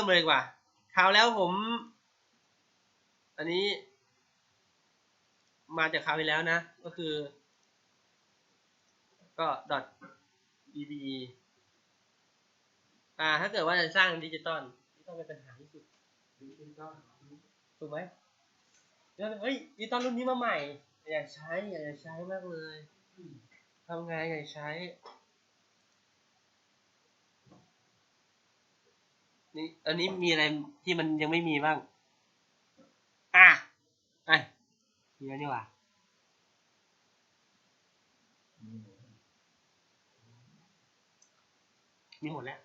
เริ่มเลยดีกว่าคราวแล้วผม อันนี้ มาจากคราวที่แล้วนะ ก็คือ ก็ .dbe อ่า ถ้าเกิดว่าจะสร้างดิจิตอลนี่ต้องเป็นปัญหาที่สุดดิจิตอลถูกไหมแล้วเฮ้ยดิจิตอลรุ่นนี้มาใหม่ อยากใช้ อยากใช้มากเลยทำไงอยากใช้ นี่อันนี้มีอะไรที่มันยังไม่มีบ้าง อะไอ้มีแล้วนี่หว่ามีหมดแล้ว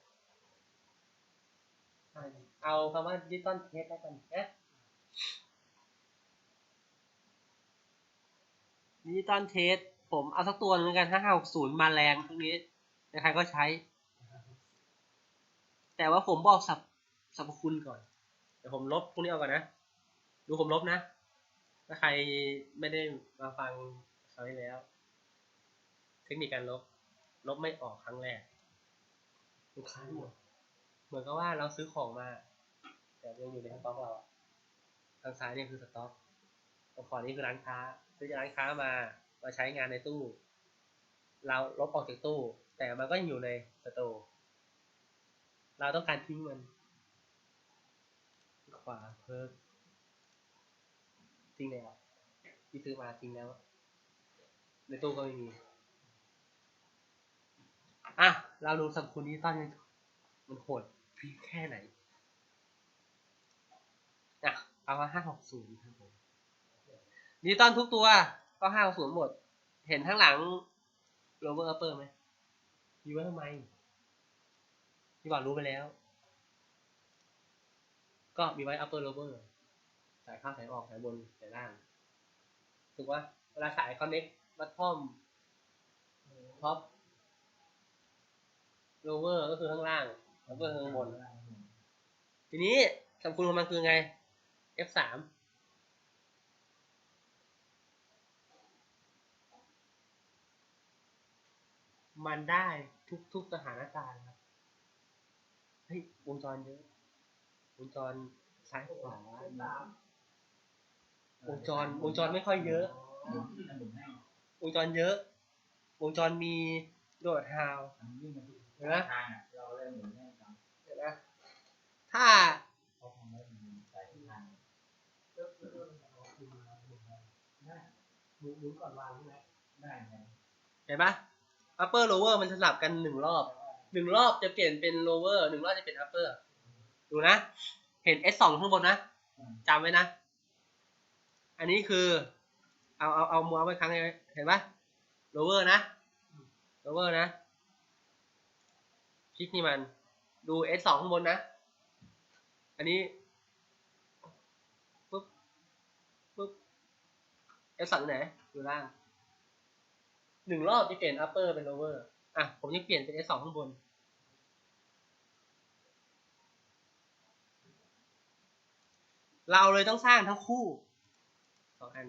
เอาคำว่าดิจิตอลเทสแล้วกันนะดิจิตอลเทส ผมเอาสักตัวหนึงแล้วกันห้าหกศูนย์มาแรงพวกนี้ใครๆก็ใช้ แต่ว่าผมบอกสรรพสรรพคุณก่อน เดี๋ยวผมลบพวกนี้ออกก่อนนะ ดูผมลบนะ ถ้าใครไม่ได้มาฟังคราวที่แล้ว เทคนิคการลบ ลบไม่ออกครั้งแรกลูกค้าหมด เหมือนกับว่าเราซื้อของมา แต่ยังอยู่ในสต็อกเราอะทางซ้ายเนี่ยคือสต็อกตรงขวานี่คือร้านค้า ซื้อจากร้านค้ามา มาใช้งานในตู้ เราลบออกจากตู้ แต่มันก็ยังอยู่ในสโตร์ เราต้องการทิ้งมัน ขวาเพิ่มทิ้งแล้วที่ซื้อมาทิ้งแล้วในตู้ก็ไม่มี อะ เราดูสรรพคุณดิจิตอลกันก่อนมันโหดพริกแค่ไหน อะ เอามาห้าหกศูนย์ครับผมดิจิตอลทุกตัวก็ห้าหกศูนย์หมด เห็นข้างหลังโรเวอร์อัปเปอร์ไหมมีไว้ทำไม พี่บอกรู้ไปแล้ว ก็มีไว้ upper lower สายเข้าสายออกสายบนสายล่าง ถูกปะเวลาสาย connect bottom top lower ก็คือข้างล่าง upper ข้างบน ทีนี้สมคุณของมันคือไง F3 มันได้ทุกทุกสถานการณ์ครับ เฮ้ยวงจรเยอะวงจรซ้ายขวาวงจรวงจรไม่ค่อยเยอะ วงจรเยอะ วงจรมีโดดฮาวเห็นไหมเราเล่นหมุนแน่นอนเห็นไหมถ้าเขาทำได้หมุนสายทิศทางหมุนหมุนก่อนวางใช่ไหมได้ครับเห็นปะ upper lower มันสลับกันหนึ่งรอบ หนึ่งรอบจะเปลี่ยนเป็น lower หนึ่งรอบจะเป็น upper ดูนะ เห็น S สองข้างบนนะจำไว้นะ อันนี้คือ เอาเอาเอามัวไว้ครั้งนึงเห็นปะ lower นะ lower นะคลิกนี่มันดู S สองข้างบนนะ อันนี้ปุ๊บปุ๊บ S สองไหนอยู่ล่างหนึ่งรอบจะเปลี่ยน upper เป็น lower อะ ผมจะเปลี่ยนเป็น S สองข้างบน เราเลยต้องสร้างทั้งคู่สองอัน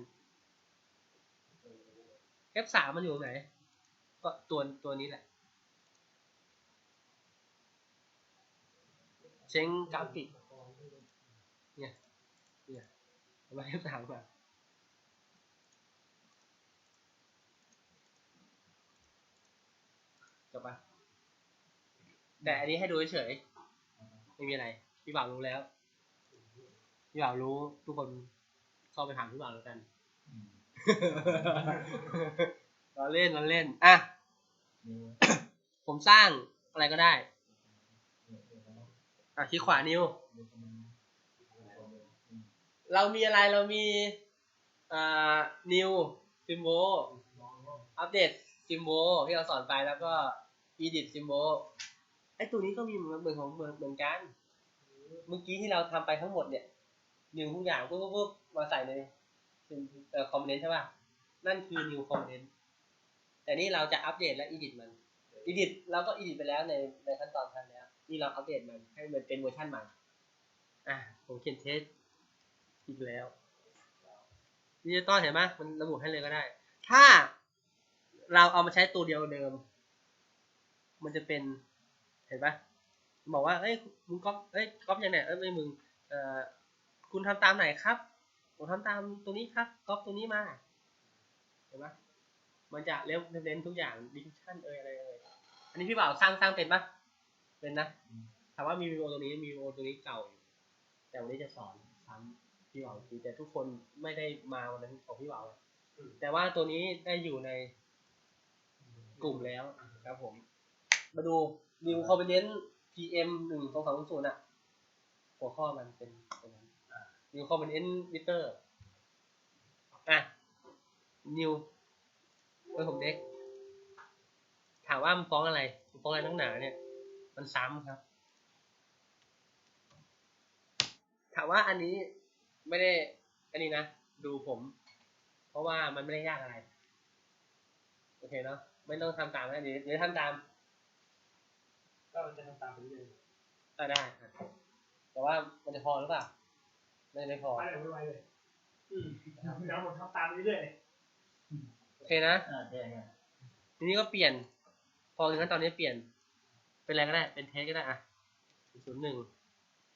F3 มันอยู่ไหน ก็ตัวตัวนี้แหละ เช้งกราฟิกเนี่ยเนี่ยเอามา F3 มาจบปะแต่อันนี้ให้ดูเฉยๆไม่มีอะไร พี่บ่าวรู้แล้ว พี่บ่าวรู้ทุกคนเข้าไปถามพี่บ่าวแล้วกันเราเล่นเราเล่น อะ ผมสร้างอะไรก็ได้ อะคลิกขวานิ้ว เรามีอะไรเรามีอ่า new symbol อัปเดต symbol ที่เราสอนไปแล้วก็ edit symbol ไอตัวนี้ก็มีเหมือนเหมือนของเหมือนเหมือนกัน เมื่อกี้ที่เราทำไปทั้งหมดเนี่ย นิวทุกอย่างปุ๊บปุ๊บมาใส่ในเอ่อคอมเมนต์ใช่ป่ะ นั่นคือ new comment แต่นี่เราจะอัปเดตและ edit มัน edit เราก็ edit ไปแล้วในในขั้นตอนทันแล้ว นี่เราอัปเดตมันให้มันเป็นเวอร์ชันใหม่ อะผมเขียนเทสอีกแล้วดิจิตอลเห็นไหมมันระบุให้เลยก็ได้ ถ้าเราเอามาใช้ตัวเดียวเดิม มันจะเป็นเห็นปะบอกว่าเอ้ยมึงก๊อปเอ้ยก๊อปยังไงเอ้ยไม่มึงเอ่อ คุณทำตามไหนครับ ผมทำตามตัวนี้ครับก๊อปตัวนี้มา เห็นไหมมันจะเร็วเน้นทุกอย่างดิสชั่นเอ่ยอะไรเอ่ยอันนี้พี่บ่าวสร้างสร้างเป็นปะเป็นนะถามว่ามีวีโอตัวนี้มีวีโอตัวนี้เก่าอยู่แต่วันนี้จะสอนซ้ำพี่บ่าวทีแต่ทุกคนไม่ได้มาวันนั้นของพี่บ่าวแต่ว่าตัวนี้ได้อยู่ในกลุ่มแล้วครับผม มาดู New Convenience PM หนึ่งสองสามศูนย์อะ หัวข้อมันเป็นตรงนั้ น New Convenience Meter อะ New เออผมเด็ก ถามว่ามันฟ้องอะไรมันฟ้องอะไรนักหนาเนี่ย มันซ้ำครับ ถามว่าอันนี้ไม่ได้ อันนี้นะ ดูผม เพราะว่ามันไม่ได้ยากอะไร โอเคเนาะ ไม่ต้องทำตามนะเดี๋ยวเดี๋ยวทำตาม ก็จะทำตามไปเรื่อยอ่าได้อะแต่ว่ามันจะพอหรือเปล่า ไม่ไม่พอไปเลยไม่ไหวเลยอืมเดี๋ยวผมทำตามไปเรื่อยโอเคนะอ่าใช่ครับทีนี้ก็เปลี่ยน พอถึงขั้นตอนนี้เปลี่ยน เป็นอะไรก็ได้ เป็นเทสก็ได้อะศูนย์หนึ่ง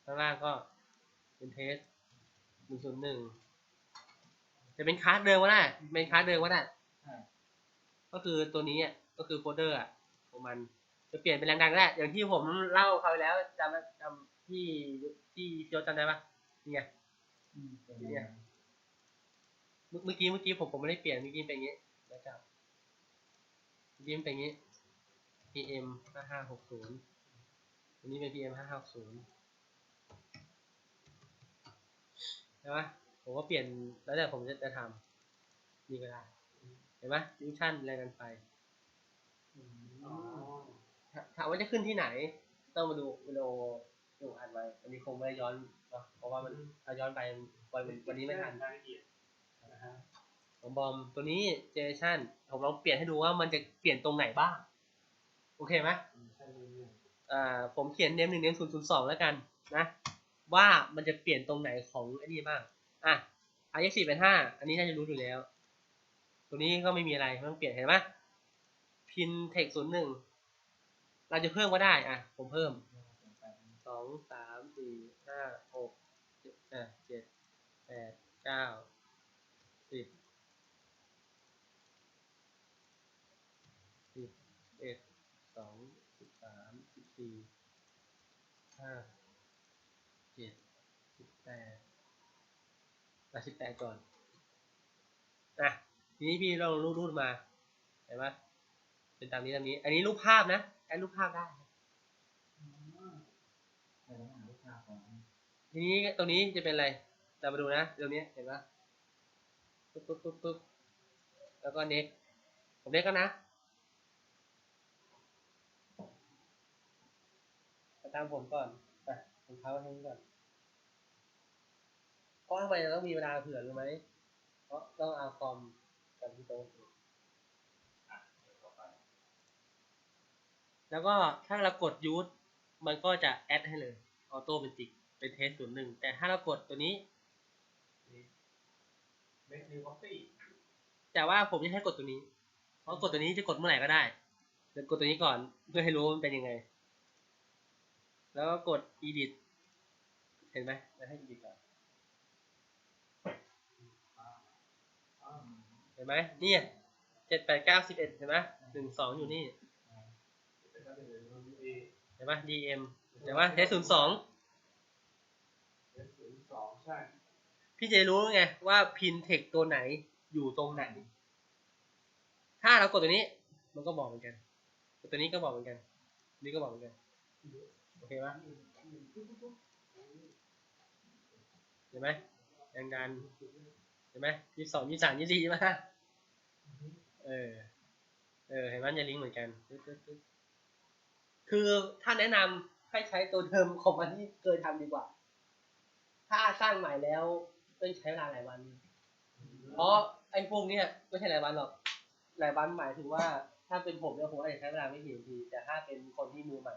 ข้างล่างก็เป็นเทสหนึ่งศูนย์หนึ่งจะเป็นคลาสเดิมก็ได้ เป็นคลาสเดิมก็ได้อ่าก็คือตัวนี้อะก็คือโฟลเดอร์อะของมันจะเปลี่ยนเป็นแรงดันก็ได้ อย่างที่ผมเล่าคราวที่แล้วจำจำที่ที่เซียวจำได้ปะนี่ไงอืม เป็นเนี่ยเมื่อเมื่อกี้เมื่อกี้ผมผมไม่ได้เปลี่ยนเมื่อกี้เป็นอย่างนี้นะครับเมื่อกี้มันเป็นอย่างนี้ PM ห้าห้าหกศูนย์อันนี้เป็น PM ห้าห้าศูนย์ใช่ไหมผมก็เปลี่ยนแล้วแต่ผมจะจะทำนี่ก็ได้เห็นไหมดิวชั่นอะไรกันไปๆอ๋อถถามว่าจะขึ้นที่ไหน ต้องมาดูวิดีโอ ที่ผมอัดไว้อันนี้คงไม่ได้ย้อนเนอะเพราะว่ามันเอาย้อนไปวันวันนี้ไม่ทันรายละเอียดนะฮะของบอมตัวนี้เจเนชั่นผมลองเปลี่ยนให้ดูว่ามันจะเปลี่ยนตรงไหนบ้าง โอเคไหมใช่เรื่อยอ่าผมเขียนเนมหนึ่งเนมศูนย์ศูนย์สองแล้วกันนะว่ามันจะเปลี่ยนตรงไหนของไอ้นี่บ้างอะ i x สี่เป็นห้าอันนี้น่าจะรู้อยู่แล้ว ตัวนี้ก็ไม่มีอะไรไม่ต้องเปลี่ยนเห็นไหมพินเทคศูนย์หนึ่งเราจะเพิ่มก็ได้อะผมเพิ่มส องสามสี่ห้าหกเจ็ดอะเจ็ดแปดเก้าสิบสิบเอ็ดสองสิบสามสิบสี่ห้าเจ็ดสิบแปดมาสิบแปดก่อนอะทีนี้พี่ลองรูดรูดมาเห็นไหมเป็นตามนี้ตามนี้ อันนี้รูปภาพนะแอดรูปภาพได้ แต่ต้องหาลูกค้าก่อน ทีนี้ตรงนี้จะเป็นอะไรเรามาดูนะตรงนี้เห็นไหมปึ๊บปึ๊บปึ๊บปึ๊บแล้วก็เน็กผมเน็กก็นะตามผมก่อนอะผมเท้าให้ก่อนเพราะทำไมเราต้องมีเวลาเผื่อรู้ไหมเพราะต้องเอาคอมกับที่โต๊ะแล้วก็ถ้าเรากดยูทมันก็จะแอดให้เลย ออโต้เป็นติก เป็นเทสศูนย์หนึ่งแต่ถ้าเรากดตัวนี้ๆเมคนิวคอฟฟี่แต่ว่าผมจะให้กดตัวนี้ เพราะกดตัวนี้จะกดเมื่อไหร่ก็ได้เดี๋ยวกดตัวนี้ก่อนเพื่อให้รู้ว่ามันเป็นยังไง แล้วก็กด edit เห็นไหมแล้วให้ edit ก่อนเห็นไหมนี่เจ็ดแปดเก้าสิบเอ็ดเห็นไหมหนึ่งสองอยู่นี่เป็นการเป็นเรื่องเอเห็นไหม dm เห็นไหมเทสศูนย์สอง เอสศูนย์สองใช่ พี่จะรู้ไงว่าพินเทคตัวไหนอยู่ตรงไหน ถ้าเรากดตัวนี้ มันก็บอกเหมือนกันกดตัวนี้ก็บอกเหมือนกัน นี่ก็บอกเหมือนกัน โอเคปะเห็นไหมแรงดันเห็นไหมยี่สองยี่สามยี่สี่ใช่ไหมเออ เออ เห็นไหมจะลิงก์เหมือนกัน คือถ้าแนะนำให้ใช้ตัวเดิมของมันที่เคยทำดีกว่า ถ้าสร้างใหม่แล้วต้องใช้เวลาหลายวัน เพราะไอ้พวกเนี้ยไม่ใช่หลายวันหรอก หลายวันหมายถึงว่าถ้าเป็นผมเนี่ยผมอาจจะใช้เวลาไม่กี่นาที แต่ถ้าเป็นคนที่มือใหม่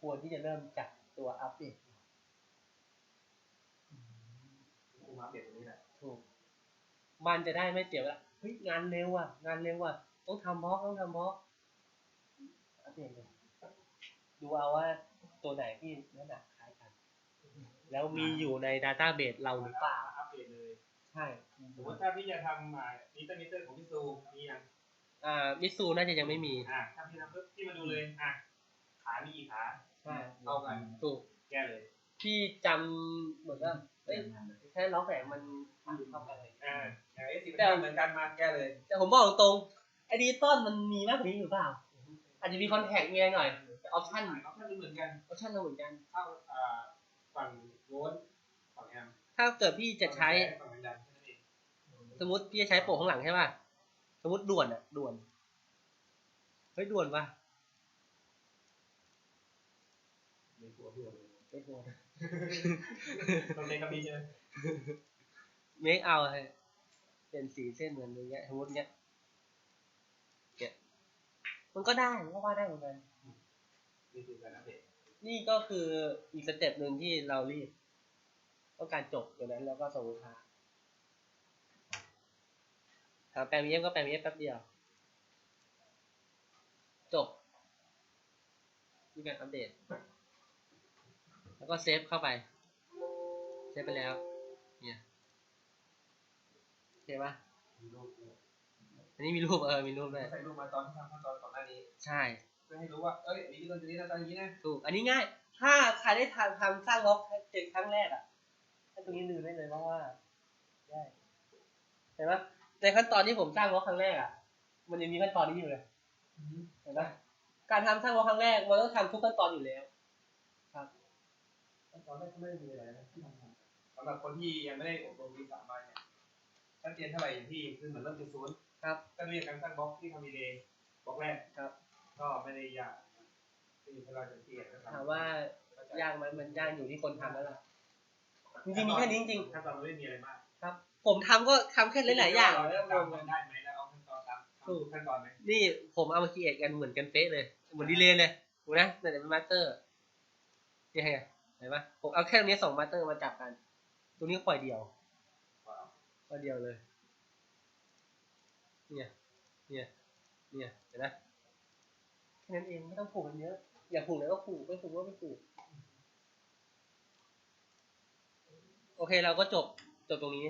ควรที่จะเริ่มจากตัวอัปเดตกูมาเปลี่ยนตรงนี้แหละถูก มันจะได้ไม่เสียเวลาเฮ้ยงานเร็วอะ งานเร็วอะ ต้องทำบล็อกต้องทำบล็อกอัปเดตเลยดูเอาว่าตัวไหนที่ลักษณะคล้ายกัน แล้วมีอยู่ในดัตต้าเบสเราหรือเปล่า อัปเดตเลยใช่สมมติถ้าพี่จะทำอ่ามิเตอร์มิเตอร์ของพี่ซูมียังอ่ามิตซูน่าจะยังไม่มี อ่าถ้าพี่ทำปุ๊บพี่มาดูเลยอะขามีกี่ขาใช่เท่ากันถูกแก้เลยที่จำเหมือนว่าเอ้ยแค่ล็อกแหวนมันอยู่เท่ากันเลย อ่าอย่างเอสสิบเหมือนกันมาแก้เลยแต่ผมบอกตรงๆไอดิจิตอลมันมีมากกว่านี้หรือเปล่า อาจจะมีคอนแทคเมียหน่อยแต่ออปชั่นออปชั่นเหมือนกันออปชั่นเราเหมือนกันเท่าอ่าฝั่ง โวลต์ฝั่งแอมป์ถ้าเกิดพี่จะใช้ฝั่งแรงดันแค่นั้นเองสมมติพี่จะใช้โปะข้างหลังใช่ป่ะ สมมติด่วนอะด่วน เฮ้ยด่วนป่ะในตัวพี่เลยเฮ้ยด่วนตรงนี้ก็มีใช่ไหมเมคเอาให้เป็นสีเส้นเหมือนอย่างเงี้ยสมมติเงี้ยเนี่ยมันก็ได้มันก็ว่าได้เหมือนกัน นี่คือการอัปเดตนี่ก็คืออีกสเต็ปหนึ่งที่เรารีบ ต้องการจบตัวนั้นแล้วก็ส่งลูกค้าถามแปลงเอฟก็แปลงเอฟแป๊บเดียว จบนี่การอัปเดต แล้วก็เซฟเข้าไป เซฟไปแล้ว เนี่ยโอเคปะมีรูปด้วยอันนี้มีรูปเออ มีรูปด้วยใส่รูปมาตอนที่ทำขั้นตอนก่อนหน้านี้ ใช่เพื่อให้รู้ว่า เอ้ยมีตัวนี้หน้าตาอย่างนี้นะ ถูก อันนี้ง่าย ถ้าใครได้ทำทำสร้างล็อกเจ็คครั้งแรกอะ ให้ตรงนี้ลืมได้เลยเพราะว่าได้เห็นไหมในขั้นตอนที่ผมสร้างล็อกครั้งแรกอะ มันยังมีขั้นตอนนี้อยู่เลยเห็นไหมการทำสร้างล็อกครั้งแรกมันต้องทำทุกขั้นตอนอยู่แล้วขั้นตอนแรกก็ไม่ได้มีอะไรนะที่ทำสำหรับคนที่ยังไม่ได้อบรมวีสามมาเนี่ยชัดเจนเท่าไหร่อย่างที่คือเหมือนเริ่มจากศูนย์ครับก็เรียกการสร้างบล็อกที่ทำดีเลย์บล็อกแรกครับ ก็ไม่ได้ยากที่ถ้าเราจะเทียบนะครับถามว่ายากไหมมันยากอยู่ที่คนทำแล้วล่ะ จริงๆมีแค่นี้จริงขั้นตอนมันไม่มีอะไรมากๆครับ ผมทำก็ทำแค่หลายๆอย่าง เราแล้วจะรวมทำกัมันนได้ไหมแล้วเอาขั้นตอนตามถูก ขั้นตอนไหมนี่ผมเอามาคีเอทกันเหมือนกันเป๊ะเลย เหมือนดีเลย์เลยดูนะแต่เป็นมาสเตอร์นี่ไงเห็นปะผมเอาแค่ตรงนี้สองมาสเตอร์มาจับกัน ตรงนี้ก็ปล่อยเดียวว้าวปล่อยเดียวเลย เนี่ย เนี่ย เนี่ย เห็นไหมแค่นั้นเองไม่ต้องผูกกันเยอะ อยากผูกแล้วก็ผูก ไม่ผูกก็ไม่ผูก โอเคเราก็จบจบตรงนี้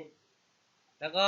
แล้วก็